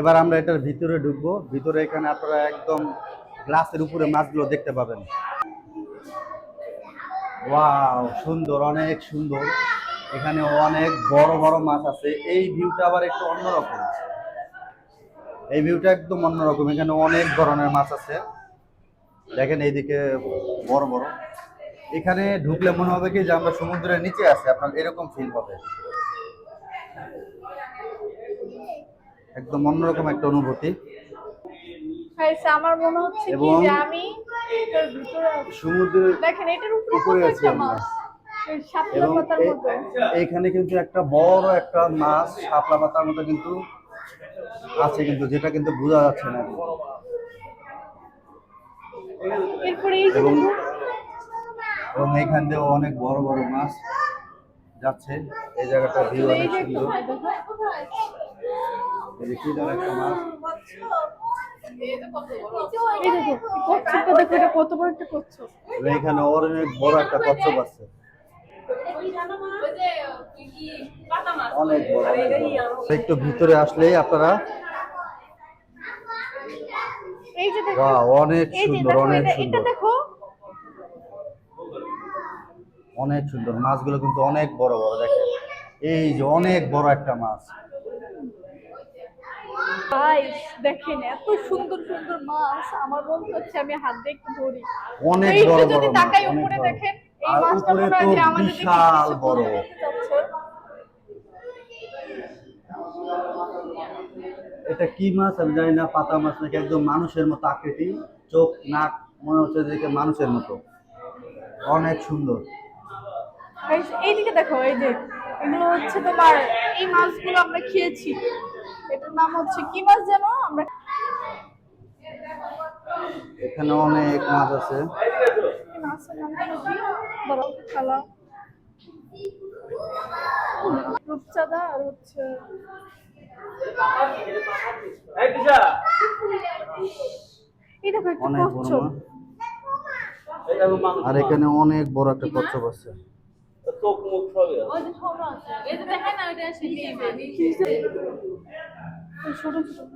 এবার আমরা এটার ভিতরে ঢুকবো। ভিতরে এখানে আপনারা একদম গ্লাসের উপরে মাছগুলো দেখতে পাবেন। ওয়াও, সুন্দর, অনেক সুন্দর। এখানে অনেক বড় বড় মাছ আছে। এই ভিউটা আবার একটু অন্যরকম। এই ভিউটা একদম অন্যরকম। এখানে অনেক ধরনের মাছ আছে। দেখেন এইদিকে বড় বড়। এখানে ঢুকলে মনে হবে কি যে আমরা সমুদ্রের নিচে আছি। আপনার এরকম ফিল হবে একদম অন্যরকম একটা অনুভূতি। আমার মনে হচ্ছে কি যে আমি এটার সমুদ্রের দেখেন এটার উপরে উপরে কত আছি একটা আমরা। মাছ এই শাপলা এবং পাতার এ- মতো। এইখানে কিন্তু একটা বড় একটা মাছ শাপলা পাতার মতো কিন্তু আছে কিন্তু যেটা কিন্তু বোঝা যাচ্ছে না। এবং এইখান দিয়েও অনেক বড় বড় মাছ যাচ্ছে। এই জায়গাটা ভিউ অনেক সুন্দর। এই কি যেন একটা মাছ? এই দেখো কচ্ছপটা দেখো এটা কত বড় একটা কচ্ছপ। এখানে অনেক বড় একটা কচ্ছপ আছে। অনেক বড় একটু ভিতরে আসলেই আপনারা এই যে দেখো বাহ অনেক সুন্দর অনেক সুন্দর। দেখো। অনেক সুন্দর মাছগুলো কিন্তু অনেক বড় বড় দেখেন। এই যে অনেক বড় একটা মাছ। গাইস দেখেন এত সুন্দর সুন্দর মাছ। আমার মনে হচ্ছে আমি হাত দিয়ে একটু ধরি। অনেক বড় যদি বড় তাকাই উপরে দেখেন এই মাছটা মনে হয় যে আমাদের বিশাল বড়। এটা কি মাছ? আমি জানি না পাতা মাছ নাকি একদম মানুষের মতো আকৃতি। চোখ নাক মনে হচ্ছে দেখে মানুষের মতো। অনেক সুন্দর। এইদিকে দেখো এই যে এগুলো হচ্ছে তোমার এই মাছগুলো আমরা খেয়েছি। এটার নাম হচ্ছে কি মাছ যেন আমরা এখানে অনেক মাছ আছে। এই মাছের নাম কি? খালা। রূপচাঁদা আর হচ্ছে এই দেখো একটা কচ্ছপ। আর এখানে অনেক বড় একটা কচ্ছপ আছে। ছোট ছোট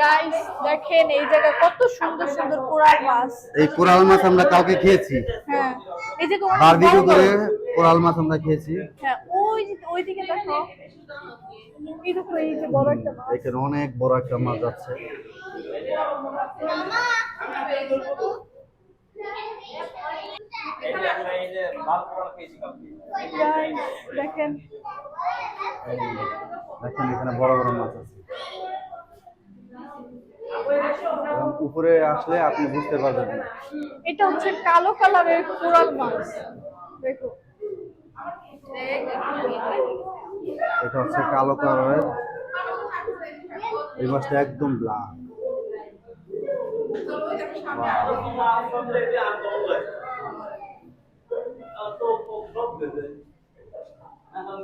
গাইস দেখেন এই জায়গায় কত সুন্দর সুন্দর কোরাল মাছ। এই কোরাল মাছ আমরা কাউকে খেয়েছি। হ্যাঁ। এই যে বারবিকিউ। করে কোরাল মাছ আমরা খেয়েছি। হ্যাঁ ওই যে ওইদিকে দেখো। এই দেখো এই যে বড় একটা মাছ। এখানে অনেক বড় একটা মাছ আছে। Guys, দেখেন দেখেন এখানে বড় বড় মাছ আছে। উপরে আসলে আপনি বুঝতে পারবেন। এটা হচ্ছে কালো কালারের কোরাল মাছ। দেখো। এটা হচ্ছে কালো কালারের। এই মাছটা একদম ব্ল্যাক এখন